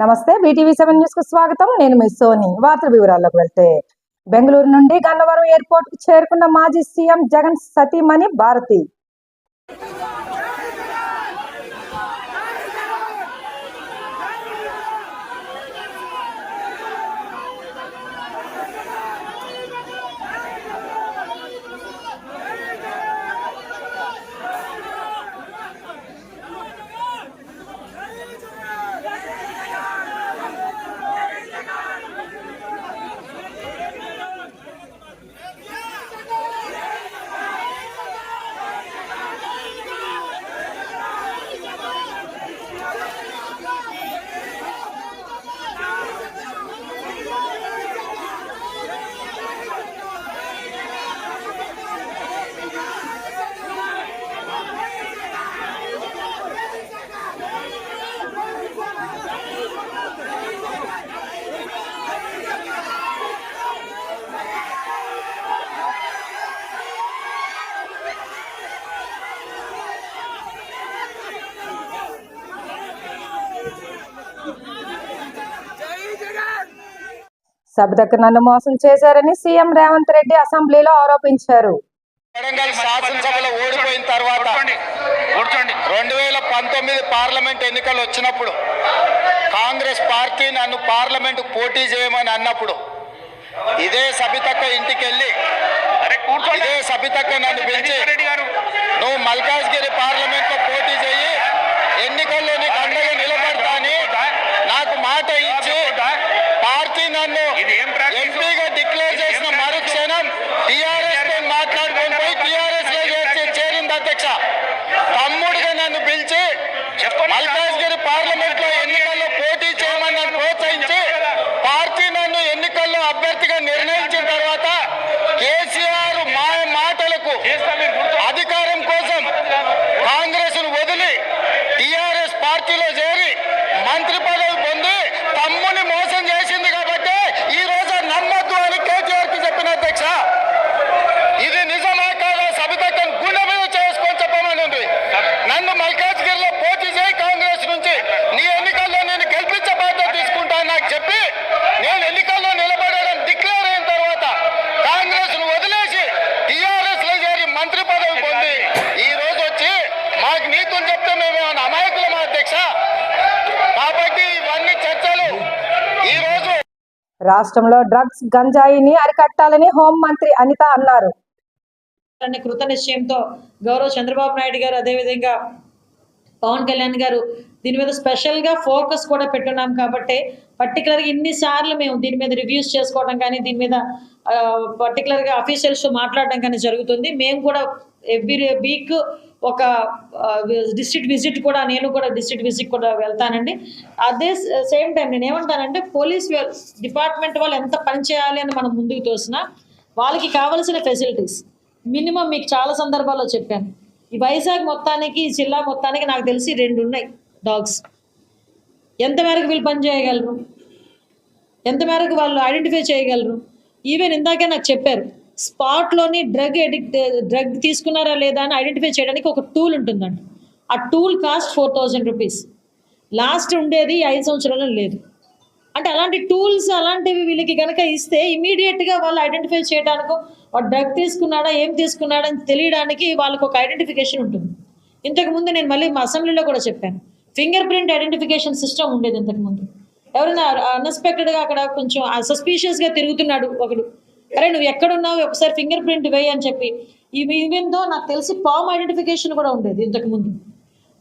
నమస్తే BTV seven న్యూస్కు స్వాగతం. నేను మీ సోని. వార్తల వివరాల్లోకి వెళ్తే బెంగళూరు నుండి గన్నవరం ఎయిర్పోర్ట్కు చేరుకున్న మాజీ సీఎం జగన్ సతీమణి భారతి. సభ దగ్గర నన్ను మోసం చేశారని సీఎం రేవంత్ రెడ్డి అసెంబ్లీలో ఆరోపించారు. వరంగల్ శాసనసభలో ఓడిపోయిన తర్వాత కూర్చోండి. రెండు వేల పంతొమ్మిది పార్లమెంట్ ఎన్నికలు వచ్చినప్పుడు కాంగ్రెస్ పార్టీ నన్ను పార్లమెంట్ పోటీ చేయమని అన్నప్పుడు ఇదే సబితక్క ఇంటికి వెళ్ళి అరే కూర్చోండి. ఇదే సబితక్క నన్ను పిలిచి జగదీశ్వర్ రెడ్డి గారు నువ్వు మల్కాజ్గిరి పార్లమెంట్లో పోటీ చేయి ఎన్నికల్లో నీకు అండగా నిలబడతా అని నాకు మాట ఇచ్చి పార్టీ నన్ను ఇది ఏం ప్రాక్టీస్? ఎంపీగా డిక్లేర్ చేసిన మరుక్షణం టిఆర్ఎస్తో మాట్లాడుకొని పోయి టిఆర్ఎస్లో చేర్చి- చేరింది అధ్యక్ష తమ్ముడిగా నన్ను పిలిచి చెప్పండి. మల్కాజ్గిరి పార్లమెంట్లో ఎన్నికల్లో పోటీ చేయమని నన్ను ప్రోత్సహించి పార్టీ నన్ను ఎన్నికల్లో అభ్యర్థిగా నిర్ణయించిన తర్వాత కేసీఆర్ మాయ మాటలకు చేస్తా మీరు కూర్చోండి అధికారం కోసం కాంగ్రెస్ను వదిలి టిఆర్ఎస్ పార్టీలో చేరి మంత్రి పదవి పొంది తమ్ముని మోసం చేసింది కాబట్టి ఈ రోజు నమ్మద్దు అని కేటీఆర్కి చెప్పిన అధ్యక్ష ఇది నిజమా కాదా సబితక్కను గుండె మీద చేసుకొని చెప్పమని ఉంది నన్ను మల్కాజ్గిరిలో పోటీ చేయి కాంగ్రెస్ నుంచి నీ ఎన్నికల్లో నేను గెలిపించే బాధ్యత తీసుకుంటాను నాకు చెప్పి నేను ఎన్నికల్లో నిలబడడం డిక్లేర్ అయిన తర్వాత కాంగ్రెస్ను వదిలేసి టిఆర్ఎస్లో చేరి మంత్రి పదవి పొంది ఈ రోజు వచ్చి మాకు నీతులు చెప్తే మేము ఏమైనా అమాయకులమా అధ్యక్ష కాబట్టి ఇవన్నీ చర్చలు ఈ రోజు రాష్ట్రంలో డ్రగ్స్ గంజాయిని అరికట్టాలని హోం మంత్రి అనిత అన్నారు. కృత నిశ్చయంతో గౌరవ చంద్రబాబు నాయుడు గారు అదేవిధంగా పవన్ కళ్యాణ్ గారు దీని మీద స్పెషల్గా ఫోకస్ కూడా పెట్టున్నాం కాబట్టి పర్టికులర్గా ఇన్నిసార్లు మేము దీని మీద రివ్యూస్ చేసుకోవడం కానీ దీని మీద పర్టికులర్గా అఫీషియల్స్ మాట్లాడడం కానీ జరుగుతుంది. మేము కూడా ఎవ్రీ వీక్ ఒక డిస్ట్రిక్ట్ విజిట్ కూడా నేను కూడా డిస్ట్రిక్ట్ విజిట్ కూడా వెళ్తానండి. అదే సేమ్ టైం నేను ఏమంటానంటే పోలీస్ డిపార్ట్మెంట్ వాళ్ళు ఎంత పని చేయాలి అని మనం ముందుకు తోసినా వాళ్ళకి కావలసిన ఫెసిలిటీస్ మినిమం మీకు చాలా సందర్భాల్లో చెప్పాను. ఈ వైజాగ్ మొత్తానికి ఈ జిల్లా మొత్తానికి నాకు తెలిసి రెండు ఉన్నాయి డాగ్స్ ఎంత మేరకు వీళ్ళు పని చేయగలరు? ఎంత మేరకు వాళ్ళు ఐడెంటిఫై చేయగలరు? ఈవెన్ ఇందాకే నాకు చెప్పారు స్పాట్లోని డ్రగ్ ఎడిక్ట్ డ్రగ్ తీసుకున్నారా లేదా అని ఐడెంటిఫై చేయడానికి ఒక టూల్ ఉంటుందండి. ఆ tool cost four thousand rupees last ఉండేది ఐదు సంవత్సరాలు లేదు. అంటే అలాంటి టూల్స్ అలాంటివి వీళ్ళకి కనుక ఇస్తే ఇమీడియట్గా వాళ్ళు ఐడెంటిఫై చేయడానికి వాడు డ్రగ్ తీసుకున్నాడా? ఏం తీసుకున్నాడా? అని తెలియడానికి వాళ్ళకు ఒక ఐడెంటిఫికేషన్ ఉంటుంది. ఇంతకుముందు నేను మళ్ళీ మా అసెంబ్లీలో కూడా చెప్పాను. ఫింగర్ ప్రింట్ ఐడెంటిఫికేషన్ సిస్టమ్ ఉండేది ఇంతకుముందు ఎవరైనా అన్ఎక్స్పెక్టెడ్గా అక్కడ కొంచెం సస్పీషియస్గా తిరుగుతున్నాడు ఒకడు. అరే నువ్వు ఎక్కడున్నావు? ఒకసారి ఫింగర్ ప్రింట్ వేయి అని చెప్పి. ఇవి ఈవెంతో నాకు తెలిసి పామ్ ఐడెంటిఫికేషన్ కూడా ఉండేది ఇంతకుముందు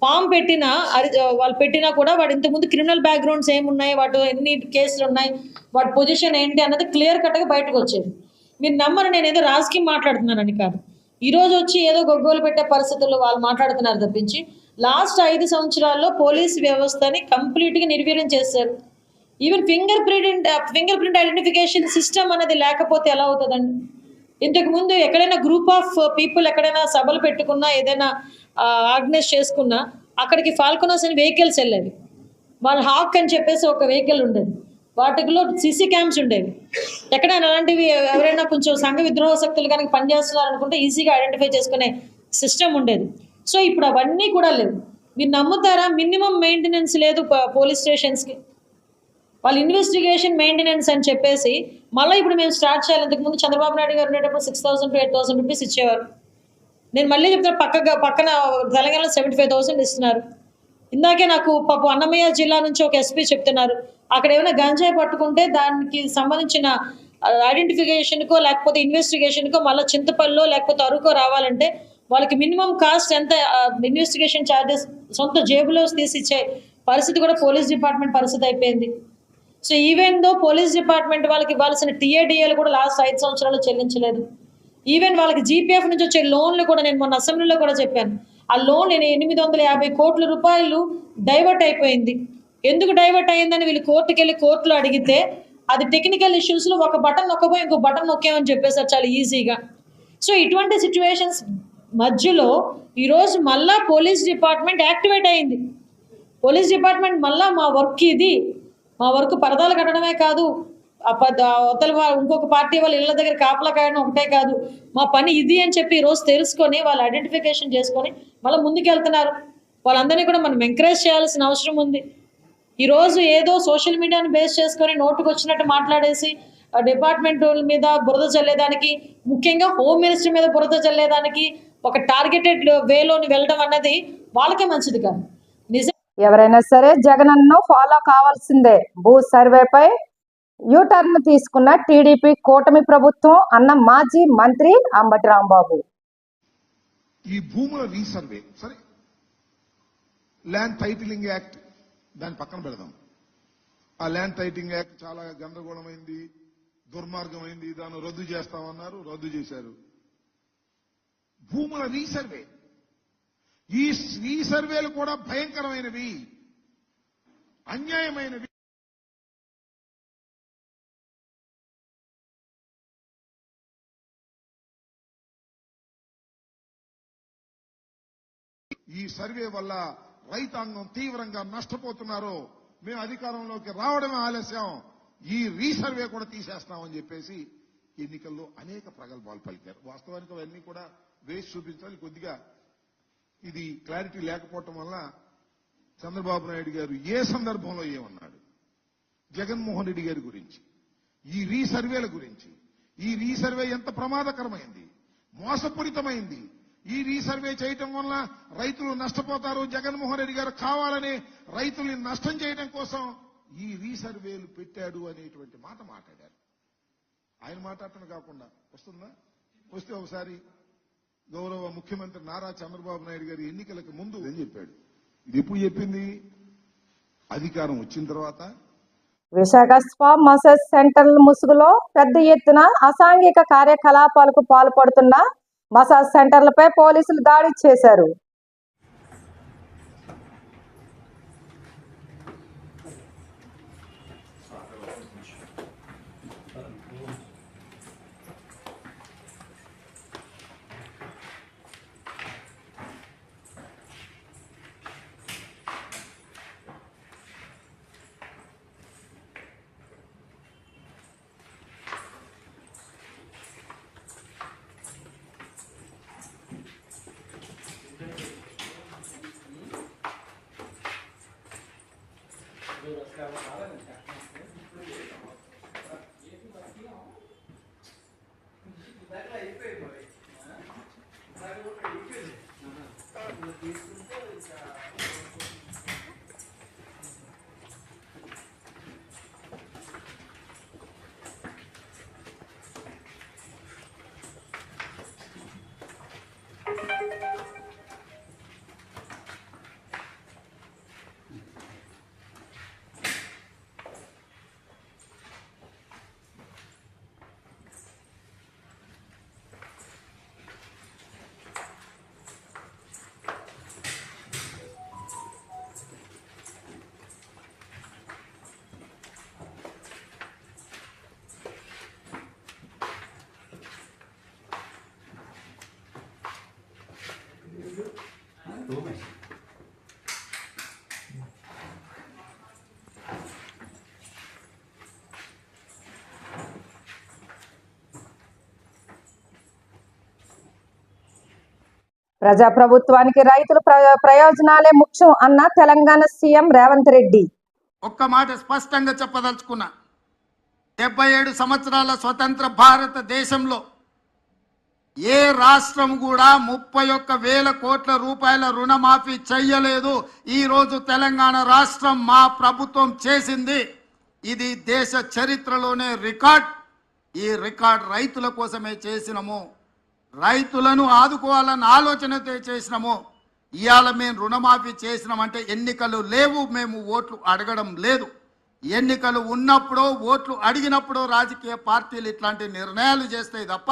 పామ్ పెట్టినా అది వాళ్ళు పెట్టినా కూడా వాడు ఇంతకుముందు క్రిమినల్ బ్యాక్గ్రౌండ్స్ ఏమున్నాయి? వాటి ఎన్ని కేసులు ఉన్నాయి? వాటి పొజిషన్ ఏంటి అన్నది క్లియర్ కట్గా బయటకు వచ్చేది. మీరు నమ్మరు నేను ఏదో రాజకీయం మాట్లాడుతున్నానని కాదు. ఈరోజు వచ్చి ఏదో గొగ్గోలు పెట్టే పరిస్థితుల్లో వాళ్ళు మాట్లాడుతున్నారు తప్పించి లాస్ట్ ఐదు సంవత్సరాల్లో పోలీస్ వ్యవస్థని కంప్లీట్గా నిర్వీర్యం చేశారు. Even finger print finger print identification system అనేది లేకపోతే ఎలా అవుతుందండి? ఇంతకు ముందు ఎక్కడైనా గ్రూప్ ఆఫ్ పీపుల్ ఎక్కడైనా సభలు పెట్టుకున్నా ఏదైనా uh, ఆర్గనైజ్ చేసుకున్నా అక్కడికి ఫాల్కొనోస్ అని వెహికల్స్ వెళ్ళేవి. వాళ్ళ హాక్ అని చెప్పేసి ఒక వెహికల్ ఉండేది. వాటిలో సిసి క్యామ్స్ ఉండేవి. ఎక్కడైనా అలాంటివి ఎవరైనా కొంచెం సంఘ విద్రోహ శక్తులు కనుక పనిచేస్తున్నారు అనుకుంటే ఈజీగా ఐడెంటిఫై చేసుకునే సిస్టమ్ ఉండేది. సో ఇప్పుడు అవన్నీ కూడా లేవు. మీరు నమ్ముతారా? మినిమం మెయింటెనెన్స్ లేదు పోలీస్ స్టేషన్స్కి వాళ్ళు ఇన్వెస్టిగేషన్ మెయింటెనెన్స్ అని చెప్పేసి మళ్ళీ ఇప్పుడు మేము స్టార్ట్ చేయాలి. ఇంతకుముందు చంద్రబాబు నాయుడు గారు ఉండేటప్పుడు six thousand to eight thousand rupees ఇచ్చేవారు. నేను మళ్ళీ చెప్తాను పక్కగా పక్కన తెలంగాణలో సెవెంటీ ఫైవ్ థౌసండ్ ఇస్తున్నారు. ఇందాకే నాకు పాపం అన్నమయ్య జిల్లా నుంచి ఒక ఎస్పీ చెప్తున్నారు. అక్కడ ఏమైనా గంజాయి పట్టుకుంటే దానికి సంబంధించిన ఐడెంటిఫికేషన్కో లేకపోతే ఇన్వెస్టిగేషన్కో మళ్ళీ చింతపల్లిలో లేకపోతే అరుకో రావాలంటే వాళ్ళకి మినిమం కాస్ట్ ఎంత ఇన్వెస్టిగేషన్ ఛార్జెస్ సొంత జేబులో తీసి ఇచ్చే పరిస్థితి కూడా పోలీస్ డిపార్ట్మెంట్ పరిస్థితి అయిపోయింది. So even though police department వాళ్ళకి ఇవ్వాల్సిన టీఏడిఏలు కూడా లాస్ట్ ఐదు సంవత్సరాలు చెల్లించలేదు. ఈవెన్ వాళ్ళకి జీపీఎఫ్ నుంచి వచ్చే లోన్లు కూడా నేను మొన్న అసెంబ్లీలో కూడా చెప్పాను. ఆ లోన్ నేను ఎనిమిది వందల యాభై కోట్ల రూపాయలు డైవర్ట్ అయిపోయింది. ఎందుకు డైవర్ట్ అయ్యిందని వీళ్ళు కోర్టుకి వెళ్ళి కోర్టులో అడిగితే అది టెక్నికల్ ఇష్యూస్లో ఒక బటన్ నొక్కపోయి ఇంకో బటన్ నొక్కామని చెప్పేసారు చాలా ఈజీగా సో ఇటువంటి సిచ్యువేషన్స్ మధ్యలో ఈరోజు మళ్ళా పోలీస్ డిపార్ట్మెంట్ యాక్టివేట్ అయింది. పోలీస్ డిపార్ట్మెంట్ మళ్ళా మా వర్క్ ఇది. మా వర్క్ పరదాలు కట్టడమే కాదు. ఆ పద అవతల ఇంకొక పార్టీ వాళ్ళ ఇళ్ళ దగ్గర కాపలా కాయడం ఒకటే కాదు. మా పని ఇది అని చెప్పి ఈరోజు తెలుసుకొని వాళ్ళు ఐడెంటిఫికేషన్ చేసుకొని మళ్ళీ ముందుకెళ్తున్నారు. వాళ్ళందరినీ కూడా మనం ఎంకరేజ్ చేయాల్సిన అవసరం ఉంది. ఈరోజు ఏదో సోషల్ మీడియాను బేస్ చేసుకొని నోటుకు వచ్చినట్టు మాట్లాడేసి ఆ డిపార్ట్మెంట్ మీద బురద చల్లేదానికి ముఖ్యంగా హోమ్ మినిస్టర్ మీద బురద చల్లేదానికి ఒక టార్గెటెడ్ వేలోని వెళ్ళడం అన్నది వాళ్ళకే మంచిది కాదు. ఎవరైనా సరే జగనన్ను ఫాలో కావాల్సిందే. భూ సర్వేపై యూటర్న్ తీసుకున్న టీడీపీ కూటమి ప్రభుత్వం అన్న మాజీ మంత్రి అంబటి రాంబాబు. ఈ భూముల రీసర్వే సరే ల్యాండ్ టైటిలింగ్ యాక్ట్ దాని పక్కన పెడదాం. ఆ ల్యాండ్ టైటిలింగ్ యాక్ట్ చాలా గందరగోళమైంది దుర్మార్గమైంది దాన్ని రద్దు చేస్తామన్నారు రద్దు చేశారు. భూముల రీసర్వే ఈ రీసర్వేలు కూడా భయంకరమైనవి. అన్యాయమైనవి. ఈ సర్వే వల్ల రైతాంగం తీవ్రంగా నష్టపోతున్నారు. మేము అధికారంలోకి రావడమే ఆలస్యం. ఈ రీసర్వే కూడా తీసేస్తామని చెప్పేసి ఎన్నికల్లో అనేక ప్రగల్భాలు పలికారు. వాస్తవానికి అవన్నీ కూడా వేసి చూపించాలి కొద్దిగా. ఇది క్లారిటీ లేకపోవటం వల్ల చంద్రబాబు నాయుడు గారు ఏ సందర్భంలో ఏమన్నాడు? జగన్మోహన్ రెడ్డి గారి గురించి ఈ రీసర్వేల గురించి. ఈ రీసర్వే ఎంత ప్రమాదకరమైంది? మోసపూరితమైంది. ఈ రీసర్వే చేయటం వల్ల రైతులు నష్టపోతారు. జగన్మోహన్ రెడ్డి గారు కావాలని రైతుల్ని నష్టం చేయడం కోసం ఈ రీసర్వేలు పెట్టాడు అనేటువంటి మాట మాట్లాడారు. ఆయన మాట్లాడటం కాకుండా వస్తుందా? వస్తే ఒకసారి గౌరవ ముఖ్యమంత్రి నారా చంద్రబాబు నాయుడు గారు ఎన్నికలకు ముందు ఏం చెప్పాడు? ఇది ఎప్పుడు చెప్పింది? అధికారం వచ్చిన తర్వాత? విశాఖ స్పా మసాజ్ సెంటర్ల ముసుగులో పెద్ద ఎత్తున అసాంఘిక కార్యకలాపాలకు పాల్పడుతున్న మసాజ్ సెంటర్లపై పోలీసులు దాడి చేశారు. That. ప్రజాప్రభుత్వానికి రైతుల ప్ర- ప్రయోజనాలే ముఖ్యం అన్న తెలంగాణ సీఎం రేవంత్ రెడ్డి. ఒక్క మాట స్పష్టంగా చెప్పదలుచుకున్నా. డెబ్బై ఏడు సంవత్సరాల స్వతంత్ర భారతదేశంలో ఏ రాష్ట్రం కూడా ముప్పై ఒక్క వేల కోట్ల రూపాయల రుణమాఫీ చెయ్యలేదు. ఈరోజు తెలంగాణ రాష్ట్రం మా ప్రభుత్వం చేసింది. ఇది దేశ చరిత్రలోనే రికార్డ్. ఈ రికార్డ్ రైతుల కోసమే చేసినము. రైతులను ఆదుకోవాలన్న ఆలోచనతో చేసినాము. ఇవాళ మేము రుణమాఫీ చేసినామంటే ఎన్నికలు లేవు మేము ఓట్లు అడగడం లేదు. ఎన్నికలు ఉన్నప్పుడు ఓట్లు అడిగినప్పుడు రాజకీయ పార్టీలు ఇట్లాంటి నిర్ణయాలు చేస్తాయి తప్ప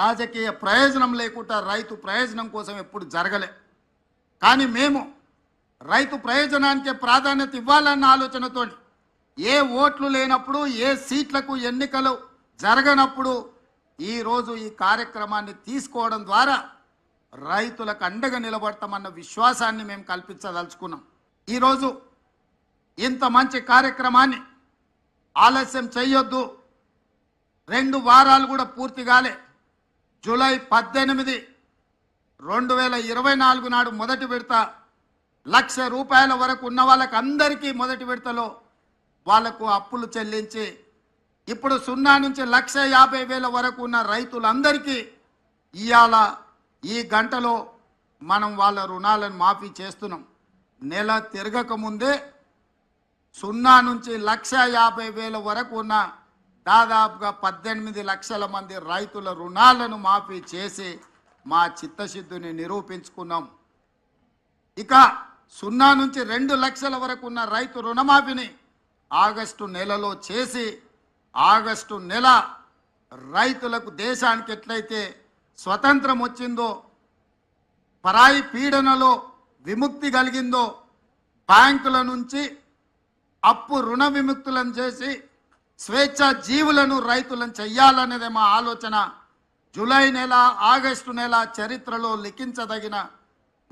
రాజకీయ ప్రయోజనం లేకుండా రైతు ప్రయోజనం కోసం ఎప్పుడు జరగలే. కానీ మేము రైతు ప్రయోజనానికే ప్రాధాన్యత ఇవ్వాలన్న ఆలోచనతో ఏ ఓట్లు లేనప్పుడు ఏ సీట్లకు ఎన్నికలు జరగనప్పుడు ఈరోజు ఈ కార్యక్రమాన్ని తీసుకోవడం ద్వారా రైతులకు అండగా నిలబడతామన్న విశ్వాసాన్ని మేము కల్పించదలుచుకున్నాం. ఈరోజు ఇంత మంచి కార్యక్రమాన్ని ఆలస్యం చేయొద్దు రెండు వారాలు కూడా పూర్తి కాలే. జూలై పద్దెనిమిది రెండు వేల ఇరవై నాలుగు నాడు మొదటి విడత. లక్ష రూపాయల వరకు ఉన్న వాళ్ళకి అందరికీ మొదటి విడతలో వాళ్ళకు అప్పులు చెల్లించి ఇప్పుడు సున్నా నుంచి లక్ష యాభై వేల వరకు ఉన్న రైతులందరికీ ఇవాళ ఈ గంటలో మనం వాళ్ళ రుణాలను మాఫీ చేస్తున్నాం. నెల తిరగకముందే సున్నా నుంచి లక్ష యాభై వేల వరకు ఉన్న దాదాపుగా పద్దెనిమిది లక్షల మంది రైతుల రుణాలను మాఫీ చేసి మా చిత్తశుద్ధిని నిరూపించుకున్నాం. ఇక సున్నా నుంచి రెండు లక్షల వరకు ఉన్న రైతు రుణమాఫీని ఆగస్టు నెలలో చేసి ఆగస్టు నెల రైతులకు దేశానికి ఎట్లయితే స్వతంత్రం వచ్చిందో పరాయి పీడనలో విముక్తి కలిగిందో బ్యాంకుల నుంచి అప్పు రుణ విముక్తులను చేసి స్వేచ్ఛ జీవులను రైతులను చెయ్యాలనేదే మా ఆలోచన. జూలై నెల ఆగస్టు నెల చరిత్రలో లిఖించదగిన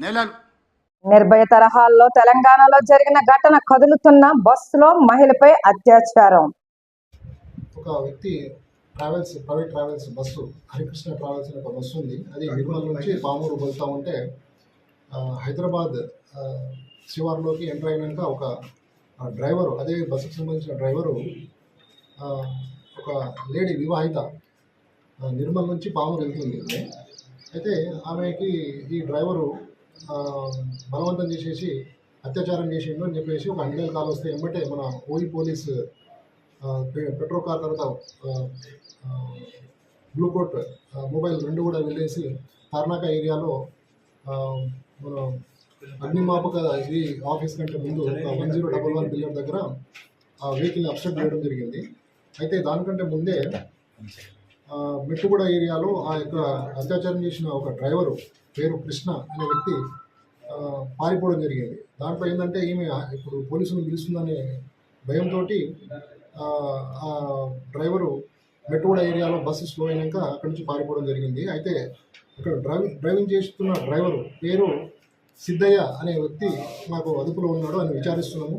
నెలలు. నిర్భయ తరహాల్లో తెలంగాణలో జరిగిన ఘటన కదులుతున్న బస్సులో మహిళపై అత్యాచారం. ఒక వ్యక్తి travels private travels bus Harikrishna travels అనే ఒక బస్సు ఉంది. అది నిర్మల్ నుంచి పామూరు వెళ్తూ ఉంటే హైదరాబాద్ శివార్లోకి ఎంటర్ అయినాక ఒక డ్రైవరు అదే బస్సుకు సంబంధించిన డ్రైవరు ఒక లేడీ వివాహిత నిర్మల్ నుంచి పామూరు వెళ్తుంది. అయితే ఆమెకి ఈ డ్రైవరు బలవంతం చేసేసి అత్యాచారం చేసిండు అని చెప్పేసి ఒక అన్ని కాల్ వస్తే ఎమ్మటే మన ఓయి పోలీస్ పెట్రో పె- పెట్రోల్ కార్ తర్వాత బ్లూకోట్ మొబైల్ రెండు కూడా వెళ్ళేసి తార్నాక ఏరియాలో మన అగ్నిమాపక ఇది ఆఫీస్ కంటే ముందు one zero double one billion దగ్గర ఆ వెహికల్ని అప్సెట్ చేయడం జరిగింది. అయితే దానికంటే ముందే మెట్టుగూడ ఏరియాలో ఆ యొక్క అత్యాచారం చేసిన ఒక డ్రైవరు పేరు కృష్ణ అనే వ్యక్తి పారిపోవడం జరిగింది. దాంట్లో ఏంటంటే ఈమె ఇప్పుడు పోలీసులు పిలుస్తుందనే భయంతో డ్రైవరు మెట్టుగూడ ఏరియాలో బస్సు స్లో అయినాక అక్కడి నుంచి పారిపోవడం జరిగింది. అయితే ఇక్కడ డ్రైవింగ్ డ్రైవింగ్ చేస్తున్న డ్రైవరు పేరు సిద్ధయ్య అనే వ్యక్తి మాకు అదుపులో ఉన్నాడు అని విచారిస్తున్నాము.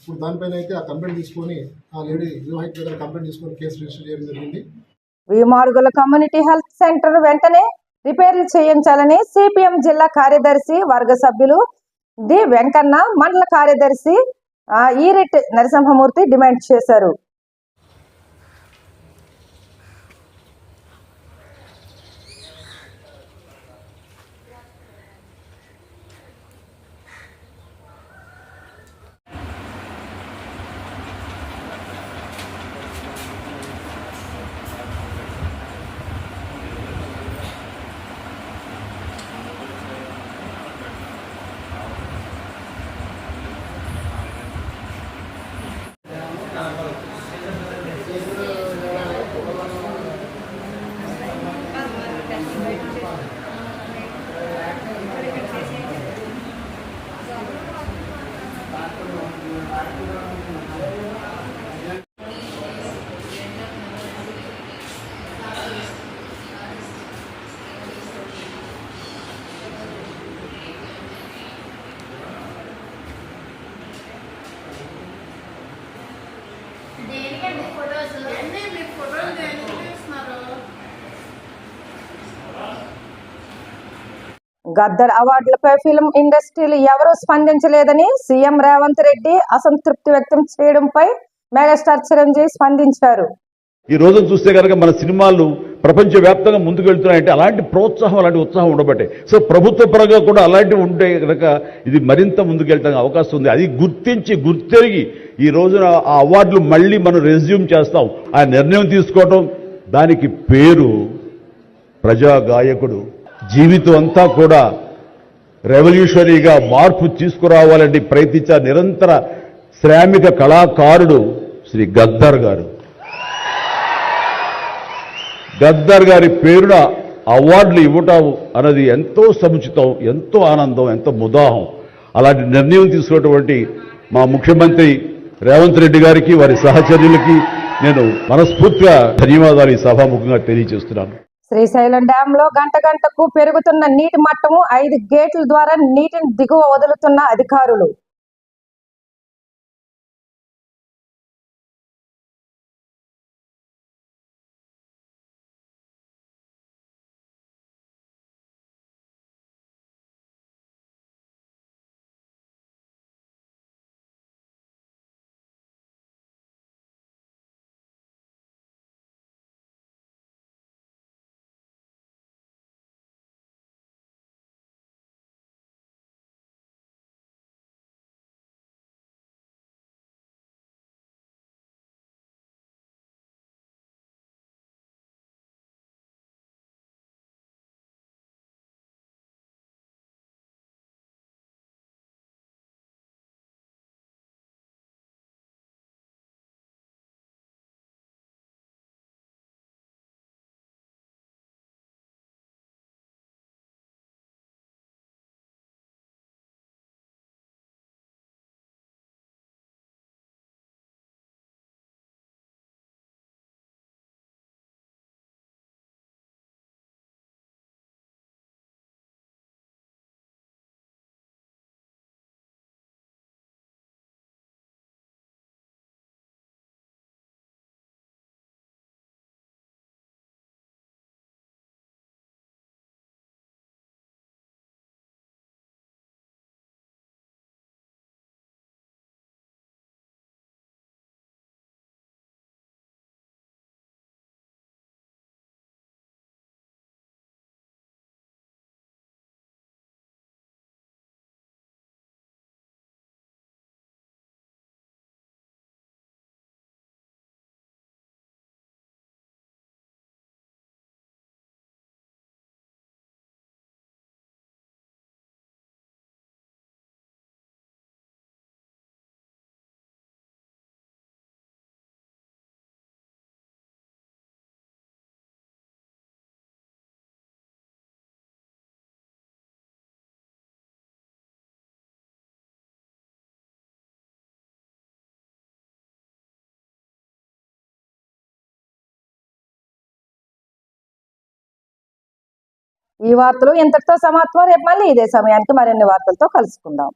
ఇప్పుడు దానిపైన అయితే ఆ కంప్లైంట్ తీసుకొని ఆ లేడీ వివాహిత దగ్గర కంప్లైంట్ తీసుకొని కేసు రిజిస్టర్ చేయడం జరిగింది. విమాడుగుల కమ్యూనిటీ హెల్త్ సెంటర్ వెంటనే రిపేర్లు చేయించాలని సిపిఎం జిల్లా కార్యదర్శి వర్గ సభ్యులు డి వెంకన్న మండల కార్యదర్శి ఈరెట్ నరసింహమూర్తి డిమాండ్ చేశారు. గద్దర్ అవార్డులపై ఫిల్మ్ ఇండస్ట్రీలు ఎవరూ స్పందించలేదని సీఎం రేవంత్ రెడ్డి అసంతృప్తి వ్యక్తం చేయడంపై మెగాస్టార్ చిరంజీవి స్పందించారు. ఈ రోజు చూస్తే కనుక మన సినిమాలు ప్రపంచవ్యాప్తంగా ముందుకు వెళ్తున్నాయంటే అలాంటి ప్రోత్సాహం అలాంటి ఉత్సాహం ఉండబట్టే. సో ప్రభుత్వ పరంగా కూడా అలాంటివి ఉంటే కనుక ఇది మరింత ముందుకెళ్ళడానికి అవకాశం ఉంది. అది గుర్తించి గుర్తెరిగి ఈ రోజున ఆ అవార్డులు మళ్ళీ మనం రెజ్యూమ్ చేస్తాం. ఆ నిర్ణయం తీసుకోవడం దానికి పేరు ప్రజా గాయకుడు జీవితం అంతా కూడా రెవల్యూషనరీగా మార్పు తీసుకురావాలని ప్రయత్నించే నిరంతర శ్రామిక కళాకారుడు శ్రీ గద్దర్ గారు. గద్దర్ గారి పేరున అవార్డులు ఇవ్వటం అన్నది ఎంతో సముచితం ఎంతో ఆనందం ఎంతో ముదాహం. అలాంటి నిర్ణయం తీసుకున్నటువంటి మా ముఖ్యమంత్రి రేవంత్ రెడ్డి గారికి వారి సహచర్యులకి నేను మనస్ఫూర్తిగా ధన్యవాదాలు ఈ సభాముఖంగా తెలియజేస్తున్నాను. శ్రీశైలం డ్యామ్లో గంట గంటకు పెరుగుతున్న నీటి మట్టము ఐదు గేట్ల ద్వారా నీటిని దిగువ వదులుతున్న అధికారులు. ఈ వార్తలు ఇంతటితో సమాప్తం. రేపు మళ్ళీ ఇదే సమయానికి మరిన్ని వార్తలతో కలుసుకుందాం.